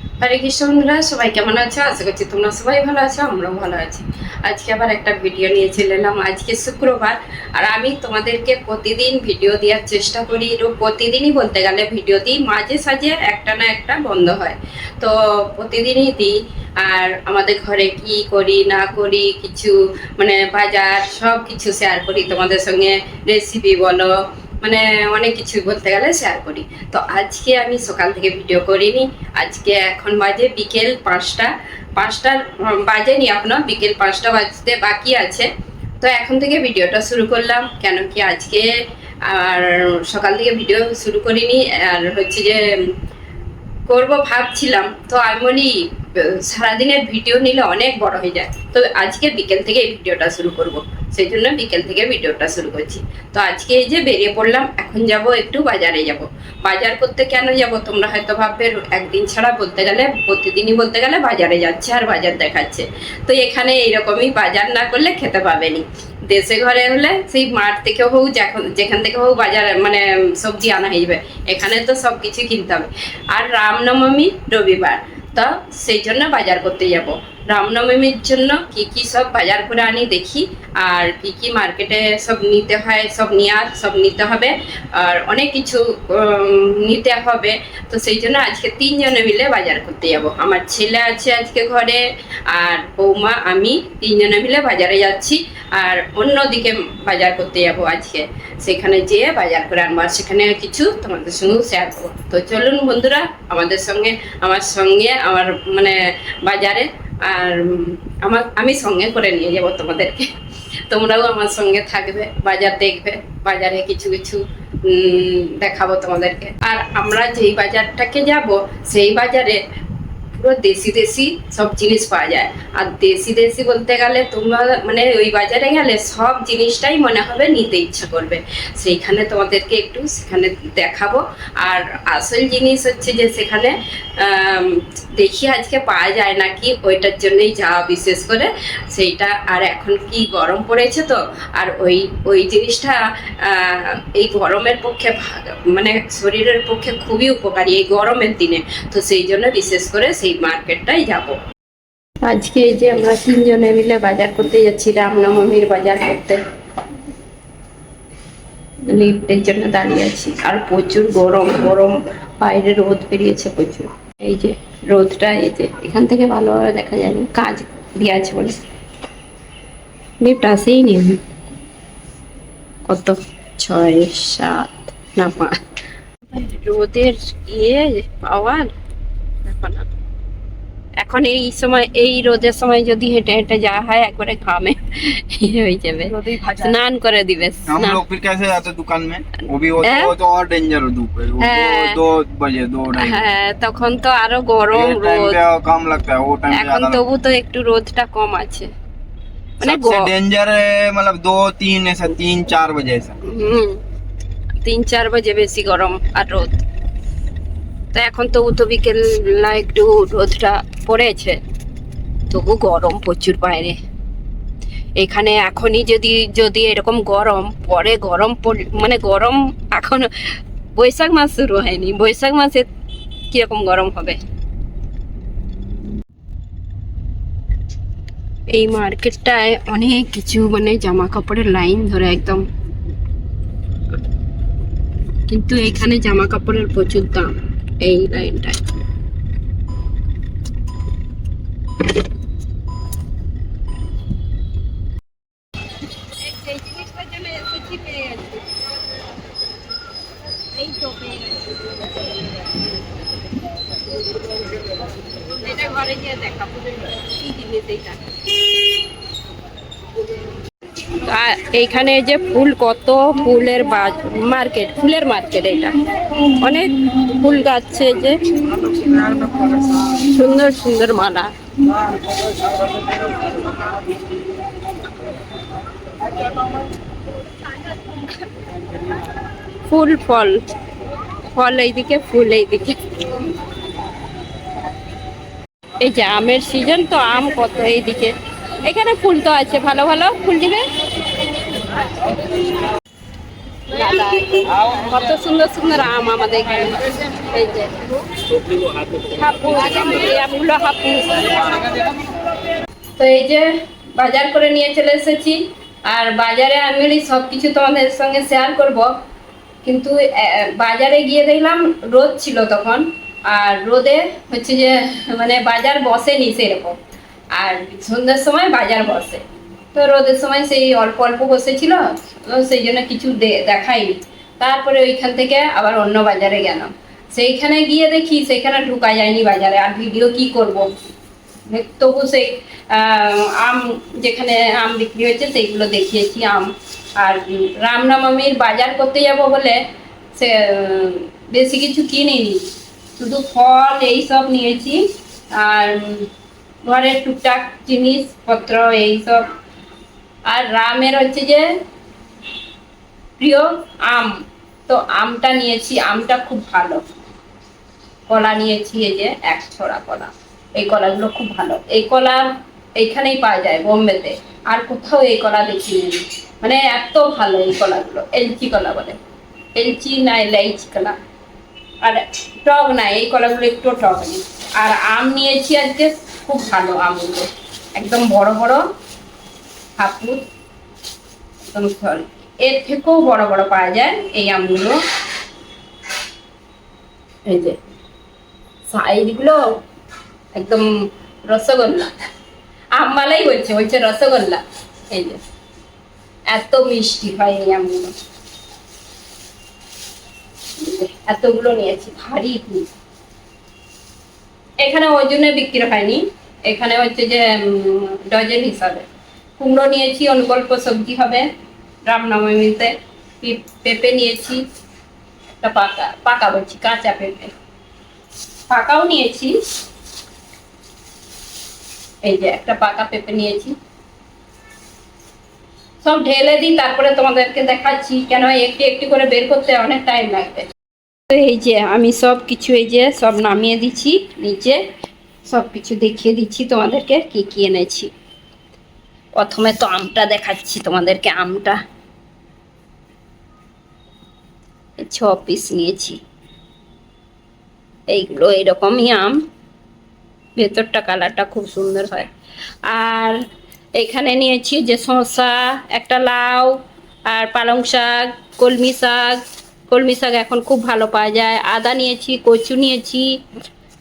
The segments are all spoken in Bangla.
হরে কৃষ্ণ বন্ধুরা, সবাই কেমন আছো? আশা করছি তোমরা সবাই ভালো আছো, আমরাও ভালো আছি। আজকে আবার একটা ভিডিও নিয়ে চলে এলাম। আজকে শুক্রবার, আর আমি তোমাদেরকে প্রতিদিন ভিডিও দেওয়ার চেষ্টা করি। প্রতিদিনই বলতে গেলে ভিডিও দিই, মাঝে সাঝে একটা না একটা বন্ধ হয়। তো প্রতিদিনই দিই, আর আমাদের ঘরে কি করি, না করি, কিছু মানে বাজার সব কিছু শেয়ার করি। তোমাদের সঙ্গে রেসিপি বলো মানে অনেক কিছু বলতে গেলে শেয়ার করি। তো আজকে আমি সকাল থেকে ভিডিও করিনি। আজকে এখন বাজে বিকেল পাঁচটা। পাঁচটার বাজেনি এখনও, বিকেল পাঁচটা বাজতে বাকি আছে। তো এখন থেকে ভিডিওটা শুরু করলাম। কেন কি আজকে আর সকাল থেকে ভিডিও শুরু করিনি। আর হচ্ছে যে করব ভাবছিলাম। তো আমি বলি, সারাদিনের ভিডিও নিলে অনেক বড় হয়ে যায়। তো আজকে বিকেল থেকে এই ভিডিওটা শুরু করব। সেই জন্য বিকেল থেকে ভিডিওটা শুরু করছি। তো আজকে এই যে বেরিয়ে পড়লাম, এখন যাব একটু বাজারে যাব। বাজার করতে কেন যাব তোমরা হয়তো ভাববে, একদিন ছাড়া বলতে গেলে, প্রতিদিনই বলতে গেলে বাজারে যাচ্ছে আর বাজার দেখাচ্ছে। তো এখানে এইরকমই বাজার না করলে খেতে পাবেনি। দেশে ঘরে হলে সেই মাঠ থেকে হোক, যখন যেখান থেকে হোক বাজার মানে সবজি আনা হয়ে যাবে। এখানে তো সব কিছু কিনতে হবে। আর রামনবমী রবিবার, তো সেই জন্য বাজার করতে যাব। রামনবমীর জন্য কি কি সব বাজার করে আনি দেখি। আর কি কি মার্কেটে সব নিতে হয়, সব নেওয়ার সব নিতে হবে। আর অনেক কিছু নিতে হবে। তো সেই জন্য আজকে তিনজনে মিলে বাজার করতে যাব। আমার ছেলে আছে আজকে ঘরে, আর বৌমা, আমি তিনজনে মিলে বাজারে যাচ্ছি। আর অন্যদিকে বাজার করতে যাব আজকে। সেখানে যেয়ে বাজার করে আনব। আর সেখানে কিছু তোমাদের সঙ্গে শেয়ার করব। তো চলুন বন্ধুরা, আমাদের সঙ্গে, আমার সঙ্গে, আমার মানে বাজারে আর আমার, আমি সঙ্গে করে নিয়ে যাব তোমাদেরকে। তোমরাও আমার সঙ্গে থাকবে, বাজার দেখবে, বাজারে কিছু কিছু দেখাবো তোমাদেরকে। আর আমরা যেই বাজারটাকে যাব, সেই বাজারে পুরো দেশি দেশি সব জিনিস পাওয়া যায়। আর দেশি দেশি বলতে গেলে তোমরা মানে ওই বাজারে গেলে সব জিনিসটাই মনে হবে নিতে ইচ্ছা করবে। সেইখানে তোমাদেরকে একটু সেখানে দেখাবো। আর আসল জিনিস হচ্ছে যে সেখানে দেখি আজকে পাওয়া যায় নাকি, ওইটার জন্যই যাওয়া বিশেষ করে। সেইটা আর এখন কি গরম পড়েছে তো? আর ওই ওই জিনিসটা এই গরমের পক্ষে মানে শরীরের পক্ষে খুবই উপকারী এই গরমের দিনে। তো সেই জন্য বিশেষ করে সেই মার্কেটটাই যাব। আজকে এই যে আমরা তিনজনে মিলে বাজার করতে যাচ্ছি রামনবমীর বাজার করতে। লিফটের জন্য দাঁড়িয়ে আছি। আর প্রচুর গরম গরম বাইরে রোদ বেরিয়েছে প্রচুর। এই যে রোদটা, এই যে এখান থেকে ভালোভাবে দেখা যায় না কাজ দিয়ে আছে বলে। লিফট আসেই নি কত? ছয়, সাত, না পাঁচ। রোদের ইয়ে পাওয়ার? না। এখন এই সময় এই রোদের সময় যদি হেঁটে হেঁটে যাওয়া হয় একবারে ঘামে ইয়ে হয়ে যাবে স্নান করে দিবে हम স্নান लोग फिर कैसे जाते दुकान में वो भी वो हैं? तो, वो तो और डेंजर धूप है वो हैं। दो, दो बजे दो ढाई बजे। হ্যাঁ তখন তো আরো গরম ये टाइम রোদ पे कम लगता है वो टाइम पे এখন ज्यादा তবু তো একটু রোদটা কম আছে लगता মানে है। सबसे ग- डेंजर है मतलब दो तीन ऐसा तीन चार बजे ऐसा হুম তিন চার বাজে বেশি গরম আর রোদ তো এখন তবু তো বিকেলটা একটু রোদটা পড়েছে, তবু গরম প্রচুর বাইরে। এখানে এখনই যদি যদি এরকম গরম, পরে গরম মানে গরম এখন বৈশাখ মাস শুরু হয়নি, বৈশাখ মাসে কীরকম গরম হবে? এই মার্কেটটায় অনেক কিছু মানে জামা কাপড়ের লাইন ধরে একদম। কিন্তু এখানে জামা কাপড়ের প্রচুর দাম। এই লাইনটায়। এটা ঘরে গিয়ে দেখাবো কি জিনিস এইটা? আর এইখানে যে ফুল কত ফুলের মার্কেট ফুলের মার্কেট এটা অনেক ফুল গাছ এই যে। সুন্দর সুন্দর মালা। ফুল, ফল। ফল এইদিকে, ফুল এইদিকে। এই যে আমের সিজন তো আম কত এইদিকে। এখানে ফুল তো আছে। ভালো ভালো? ফুল দিবে? কত সুন্দর সুন্দর আম আমাদের এখানে। তো এই যে বাজার করে নিয়ে চলে এসেছি। আর বাজারে আমি সব কিছু তোমাদের সঙ্গে শেয়ার করব। কিন্তু বাজারে গিয়ে দেখলাম রোদ ছিল তখন। আর রোদে হচ্ছে যে মানে বাজার বসেনি সেরকম। আর সন্ধ্যার সময় বাজার বসে। তো রোদের সময় সেই অল্প অল্প বসেছিল সেই জন্য কিছু দেখাইনি। তারপরে ওইখান থেকে আবার অন্য বাজারে গেলাম। সেইখানে গিয়ে দেখি সেখানে ঢুকা যায়নি বাজারে, আর ভিডিও কি করব? তবু সেই আম যেখানে আম বিক্রি হচ্ছে সেইগুলো দেখিয়েছি, আম। আর রামনবমীর বাজার করতে যাব বলে সে, বেশি কিছু কিনিনি। শুধু ফল এই সব নিয়েছি, আর ঘরের টুকটাক জিনিসপত্র এইসব আর রামের হচ্ছে যে প্রিয় আম। তো আমটা নিয়েছি, আমটা খুব ভালো। কলা নিয়েছি, এই যে এক ছড়া কলা। এই কলাগুলো খুব ভালো। এই কলা এইখানেই পাওয়া যায়, বোম্বেতে। আর কোথাও এই কলা দেখিনি। মানে এত ভালো এই কলাগুলো, এলচি কলা বলে। এলচি না, এলাইচি কলা। আর টক না, এই কলাগুলো একটু টক নেই। আর আম নিয়েছি আজকে, খুব ভালো আমগুলো একদম বড় বড় একদম সরি এর থেকেও বড় বড় পাওয়া যায় এই আমগুলো এই যে, সাইজগুলো একদম রসগোল্লা। আমবালাই বলছে বলছে রসগোল্লা। এই যে, এত মিষ্টি হয় এই আমগুলো। এতগুলো নিয়েছি, ভারী এখানে ওজনে বিক্রি হয়নি। এখানে হচ্ছে যে ডজন হিসাবে। কুমড়ো নিয়েছি, অল্প সবজি হবে। রামনবমীতে পেঁপে নিয়েছি, একটা পাকা পাকা বলছি, কাঁচা পেঁপে। পাকাও নিয়েছি। এই যে একটা পাকা পেঁপে নিয়েছি। সব ঢেলে দিই, তারপরে তোমাদেরকে দেখাচ্ছি কেন একটু একটু করে বের করতে অনেক টাইম লাগবে। তো এই যে আমি সব কিছু এই যে সব নামিয়ে দিচ্ছি, নিচে সব কিছু দেখিয়ে দিচ্ছি, তোমাদেরকে কি কি এনেছি। প্রথমে তো আমটা দেখাচ্ছি, তোমাদেরকে আমটা। ছ পিস নিয়েছি। এইগুলো এরকমই আম। ভেতরটা কালারটা খুব সুন্দর হয়। আর এখানে নিয়েছি যে শসা, একটা লাউ, আর পালং শাক, কলমি শাক। কলমি শাক এখন খুব ভালো পাওয়া যায়। আদা নিয়েছি, কচু নিয়েছি,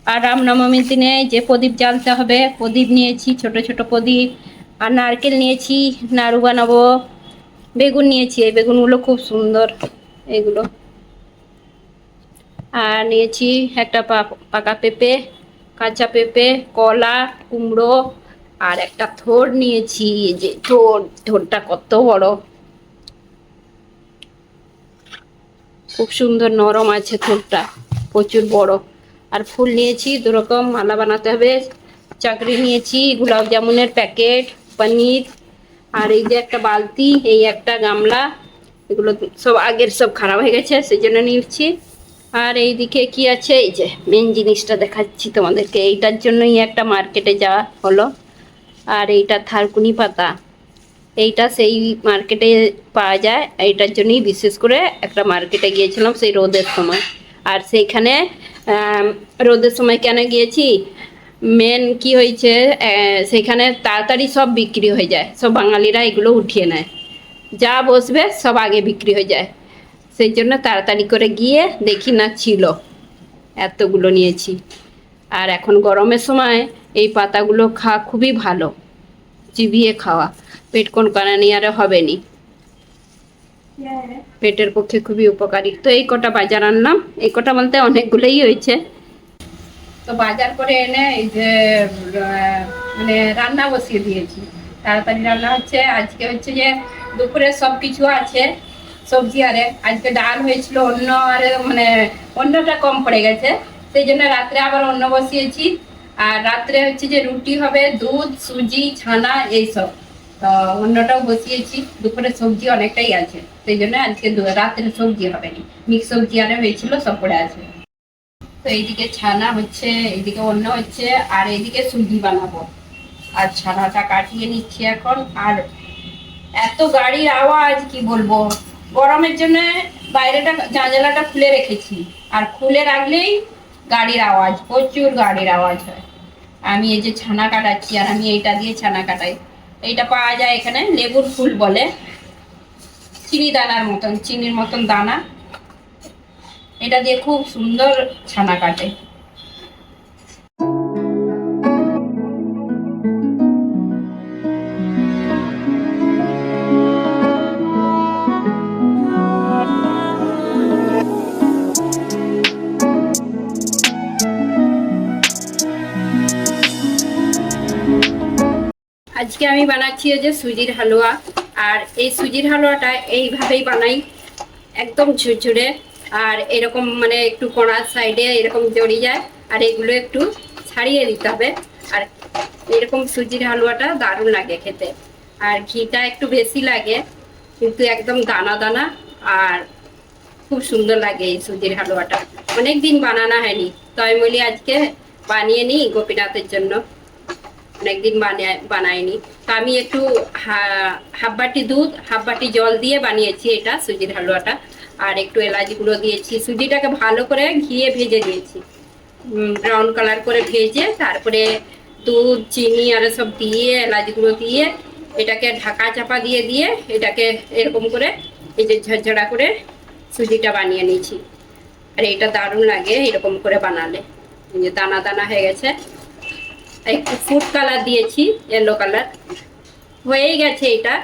আর রামনবমীর দিনে যে প্রদীপ জ্বালতে হবে, প্রদীপ নিয়েছি, ছোট ছোট প্রদীপ। আর নারকেল নিয়েছি, নাড়ু বানাবো, বেগুন নিয়েছি, এই বেগুনগুলো খুব সুন্দর, এগুলো। আর নিয়েছি একটা পাকা পেঁপে, কাঁচা পেঁপে, কলা, কুমড়ো, আর একটা থোর নিয়েছি যে থোর, থোরটা কত বড়। খুব সুন্দর নরম আছে থোরটা, প্রচুর বড়। আর ফুল নিয়েছি, দুরকম মালা বানাতে হবে, চাকরি নিয়েছি গোলাপ জামুনের প্যাকেট পনির, আর এই যে একটা বালতি, এই একটা গামলা, এগুলো সব আগের সব খারাপ হয়ে গেছে সেই জন্য নিচ্ছি। আর এইদিকে কি আছে? এই যে মেন জিনিসটা দেখাচ্ছি তোমাদেরকে, এইটার জন্যই একটা মার্কেটে যাওয়া হলো। আর এইটা থারকুনি পাতা, এইটা সেই মার্কেটে পাওয়া যায়। এইটার জন্যই বিশেষ করে একটা মার্কেটে গিয়েছিলাম সেই রোদের সময়। আর সেইখানে রোদের সময় কেন গিয়েছি? মেন কি হয়েছে সেখানে তাড়াতাড়ি সব বিক্রি হয়ে যায়। সব বাঙালিরা এগুলো উঠিয়ে নেয়। যা বসবে সব আগে বিক্রি হয়ে যায়। সেই জন্য তাড়াতাড়ি করে গিয়ে দেখি না ছিল। এতগুলো নিয়েছি। আর এখন গরমের সময় এই পাতাগুলো খাওয়া খুবই ভালো। চিবিয়ে খাওয়া। পেট কোন কানানি আর হবে নি পেটের পক্ষে খুবই উপকারী। তো এই কটা বাজার আনলাম। এই কটা বলতে অনেকগুলোই হয়েছে। তো বাজার করে এনে এই যে মানে রান্না বসিয়ে দিয়েছি। তাড়াতাড়ি রান্না হচ্ছে। আজকে হচ্ছে যে দুপুরে সব কিছু আছে, সবজি আরে। আজকে ডাল হয়েছিল অন্য আরে মানে অন্যটা কম পড়ে গেছে। সেই জন্য রাত্রে আবার অন্য বসিয়েছি। আর রাত্রে হচ্ছে যে রুটি হবে, দুধ, সুজি, ছানা এইসব তো অন্যটাও বসিয়েছি। দুপুরে সবজি অনেকটাই আছে। সেই জন্য আজকে রাত্রে সবজি হবে না মিক্স সবজি আরে হয়েছিল, সব পড়ে আছে। এইদিকে ছানা হচ্ছে, এইদিকে অন্য হচ্ছে, আর এইদিকে সুজি বানাবো। আর ছানাটা কাটিয়ে নিচ্ছি এখন। আর এত গাড়ির আওয়াজ, কি বলব? গরমের জন্য বাইরেটা, জানালাটা খুলে রেখেছি। আর খুলে রাখলেই গাড়ির আওয়াজ, প্রচুর গাড়ির আওয়াজ হয়। আমি এই যে ছানা কাটাচ্ছি, আর আমি এইটা দিয়ে ছানা কাটাই। এইটা পাওয়া যায় এখানে, লেবুর ফুল বলে। চিনি দানার মতন, চিনির মতন দানা। এটা দিয়ে খুব সুন্দর ছানা কাটে। আজকে আমি বানাচ্ছি যে সুজির হালুয়া। আর এই সুজির হালুয়াটা এইভাবেই বানাই, একদম ঝুরঝুরে। আর এরকম মানে একটু কোণার সাইডে এরকম জড়িয়ে যায়, আর এগুলো একটু ছাড়িয়ে দিতে হবে। আর এরকম সুজির হালুয়াটা দারুণ লাগে খেতে। আর ঘিটা একটু বেশি লাগে, কিন্তু একদম দানা দানা, আর খুব সুন্দর লাগে এই সুজির হালুয়াটা। অনেক দিন বানানো হয়নি। তো বলি আজকে বানিয়ে নিই গোপীনাথের জন্য। অনেকদিন বানিয়ে, বানাইনি। তো আমি একটু হাফ বাটি দুধ হাফ বাটি জল দিয়ে বানিয়েছি এটা সুজির হালুয়াটা। আর একটু এলাচ গুঁড়ো দিয়েছি, সুজিটাকে ভালো করে ঘিয়ে ভেজে দিয়েছি ব্রাউন কালার করে ভেজে তারপরে দুধ, চিনি আর সব দিয়ে, এলাচ গুঁড়ো দিয়ে এটাকে ঢাকা চাপা দিয়ে দিয়ে এটাকে এরকম করে এই যে ঝরঝরা করে সুজিটা বানিয়ে নিয়েছি। আর এটা দারুণ লাগে এরকম করে বানালে। যে দানা দানা হয়ে গেছে। একটু ফুড কালার দিয়েছি ইয়েলো কালার হয়েই গেছে এটা।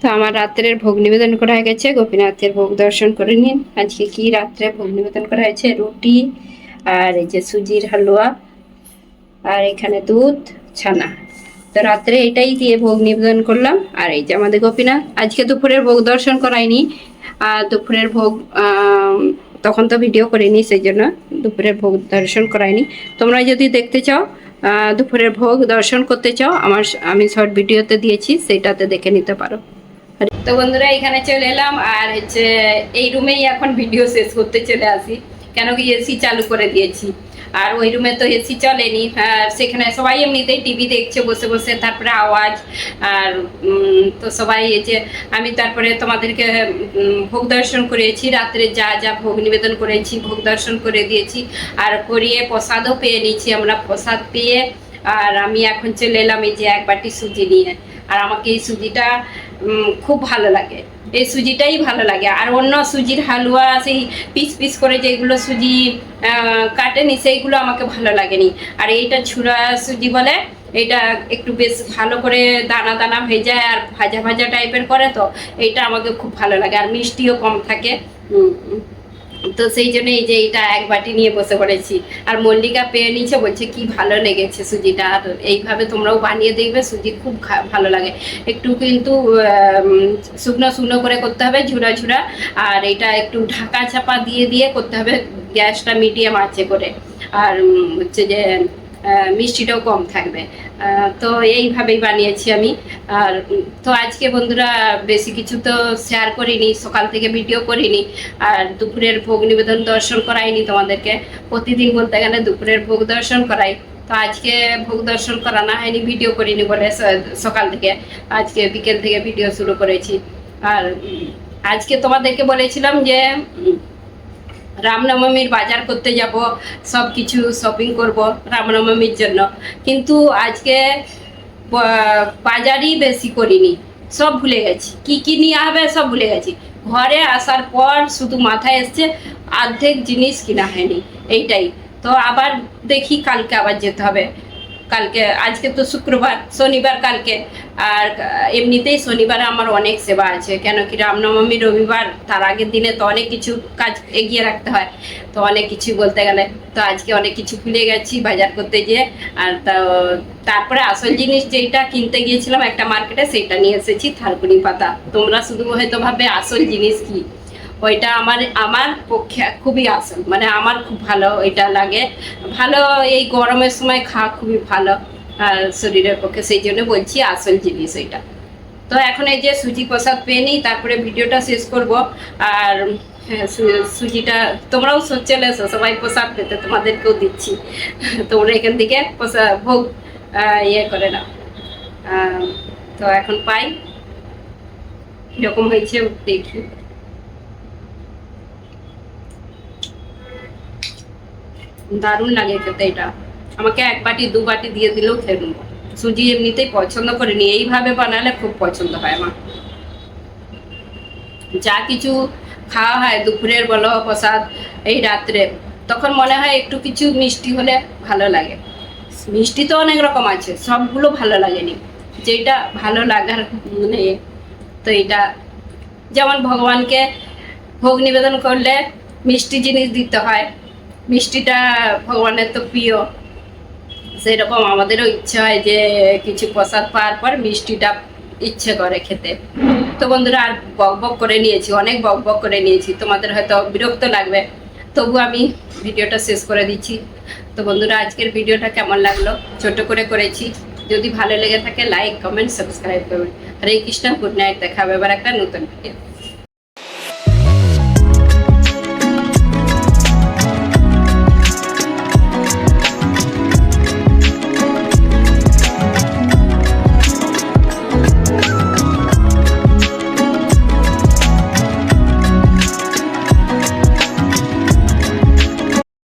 তো আমার রাত্রের ভোগ নিবেদন করা হয়ে গেছে। গোপীনাথের ভোগ দর্শন করে নিন। আজকে কি রাত্রে ভোগ নিবেদন করা হয়েছে? রুটি আর এই যে সুজির হালুয়া আর এখানে দুধ, ছানা। তো রাত্রে এটাই দিয়ে ভোগ নিবেদন করলাম। আর এই যে আমাদের গোপীনাথ, আজকে দুপুরের ভোগ দর্শন করাইনি আর দুপুরের ভোগ তখন তো ভিডিও করিনি, সেই জন্য দুপুরের ভোগ দর্শন করাইনি তোমরা যদি দেখতে চাও দুপুরের ভোগ দর্শন করতে চাও, আমার, আমি শর্ট ভিডিওতে দিয়েছি সেটাতে দেখে নিতে পারো। তো বন্ধুরা, এখানে চলে এলাম আর হচ্ছে এই রুমেই এখন ভিডিও শেষ করতে চলে আসি। কেন কি এসি চালু করে দিয়েছি। আর ওই রুমে তো এসি চলেনি। আর সেখানে সবাই এমনিতেই টিভি দেখছে, বসে বসে, তারপরে আওয়াজ। আর তো সবাই এই যে আমি তারপরে তোমাদেরকে ভোগ দর্শন করেছি। রাত্রে যা যা ভোগ নিবেদন করেছি, ভোগ দর্শন করে দিয়েছি। আর করিয়ে প্রসাদও পেয়ে নিয়েছি আমরা, প্রসাদ পেয়ে। আর আমি এখন চলে এলাম এই যে এক বাটি সুজি নিয়ে। আর আমাকে এই সুজিটা খুব ভালো লাগে। এই সুজিটাই ভালো লাগে। আর অন্য সুজির হালুয়া, সেই পিস পিস করে যেগুলো সুজি কাটেনি সেইগুলো আমাকে ভালো লাগেনি। আর এইটা ছুরা সুজি বলে এটা একটু বেশ ভালো করে দানা দানা যায় আর ভাজা ভাজা টাইপের করে তো, এইটা আমাকে খুব ভালো লাগে। আর মিষ্টিও কম থাকে। তো সেই জন্য এই যে এটা এক বাটি নিয়ে বসে পড়েছি। আর মল্লিকা পেয়ে নিচ্ছে বলছে কি ভালো লেগেছে সুজিটা। আর এইভাবে তোমরাও বানিয়ে দেখবে সুজি খুব ভালো লাগে। একটু কিন্তু শুকনো শুকনো করে করতে হবে, ঝুরা ঝুরা। আর এটা একটু ঢাকা চাপা দিয়ে দিয়ে করতে হবে, গ্যাসটা মিডিয়াম আছে করে। আর হচ্ছে যে মিষ্টিটাও কম থাকবে। তো এইভাবেই বানিয়েছি আমি। আর তো আজকে বন্ধুরা বেশি কিছু তো শেয়ার করিনি, সকাল থেকে ভিডিও করিনি। আর দুপুরের ভোগ নিবেদন দর্শন করাইনি তোমাদেরকে। প্রতিদিন বলতে গেলে দুপুরের ভোগ দর্শন করাই। তো আজকে ভোগ দর্শন করানো হয়নি ভিডিও করিনি বলে সকাল থেকে। আজকে বিকেল থেকে ভিডিও শুরু করেছি। আর আজকে তোমাদেরকে বলেছিলাম যে রামনবমীর বাজার করতে যাব, সব কিছু শপিং করব রামনবমীর জন্য। কিন্তু আজকে বাজারই বেশি করিনি, সব ভুলে গেছি। কি কি নিয়ে হবে সব ভুলে গেছি। ঘরে আসার পর শুধু মাথায় এসছে অর্ধেক জিনিস কিনা হয়নি, এইটাই। তো আবার দেখি কালকে আবার যেতে হবে। কালকে, আজকে তো শুক্রবার, শনিবার কালকে। আর এমনিতেই শনিবারে আমার অনেক সেবা আছে, কেন কি রামনবমী রবিবার, তার আগের দিনে তো অনেক কিছু কাজ এগিয়ে রাখতে হয়। তো অনেক কিছু বলতে গেলে, তো আজকে অনেক কিছু ভুলে গেছি বাজার করতে গিয়ে। আর তারপরে আসল জিনিস যেটা কিনতে গিয়েছিলাম একটা মার্কেটে সেটা নিয়ে এসেছি থালকুনি পাতা। তোমরা শুধু হয়তো ভাবে আসল জিনিস কি? ওইটা আমার আমার পক্ষে খুবই আসল মানে আমার খুব ভালো ওইটা লাগে। ভালো এই গরমের সময় খাওয়া খুবই ভালো শরীরের পক্ষে। সেই জন্য বলছি আসল জিনিস ওইটা তো এখন এই যে সুজি প্রসাদ পেয়ে নিই তারপরে ভিডিওটা শেষ করব। আর হ্যাঁ, সুজিটা তোমরাও চলে এসো। সবাই প্রসাদ পেতে তোমাদেরকেও দিচ্ছি। তোমরা এখান থেকে প্রসাদ ভোগ ইয়ে করে নাও। তো এখন পাই। কীরকম হয়েছে দেখি। দারুণ লাগে খেতে এটা। আমাকে এক বাটি, দু বাটি দিয়ে দিলেও খেয়ে সুজি এমনিতেই পছন্দ করিনি এইভাবে বানালে খুব পছন্দ হয় আমার। যা কিছু খাওয়া হয়, দুপুরের বলো, প্রসাদ, এই রাত্রে, তখন মনে হয় একটু কিছু মিষ্টি হলে ভালো লাগে। মিষ্টি তো অনেক রকম আছে, সবগুলো ভালো লাগেনি। যেটা ভালো লাগার মানে তো এটা, যেমন ভগবানকে ভোগ নিবেদন করলে মিষ্টি জিনিস দিতে হয়। মিষ্টিটা ভগবানের তো প্রিয়। সেরকম আমাদেরও ইচ্ছে হয় যে কিছু প্রসাদ পাওয়ার পর মিষ্টিটা ইচ্ছে করে খেতে। তো বন্ধুরা, আর বক বক করে নিয়েছি, অনেক বক বক করে নিয়েছি। তোমাদের হয়তো বিরক্ত লাগবে, তবু আমি ভিডিওটা শেষ করে দিচ্ছি। তো বন্ধুরা, আজকের ভিডিওটা কেমন লাগল? ছোট করে করেছি। যদি ভালো লেগে থাকে লাইক কমেন্ট সাবস্ক্রাইব করবেন হরে কৃষ্ণ গুড নাইট দেখাবে এবার একটা নতুন ভিডিও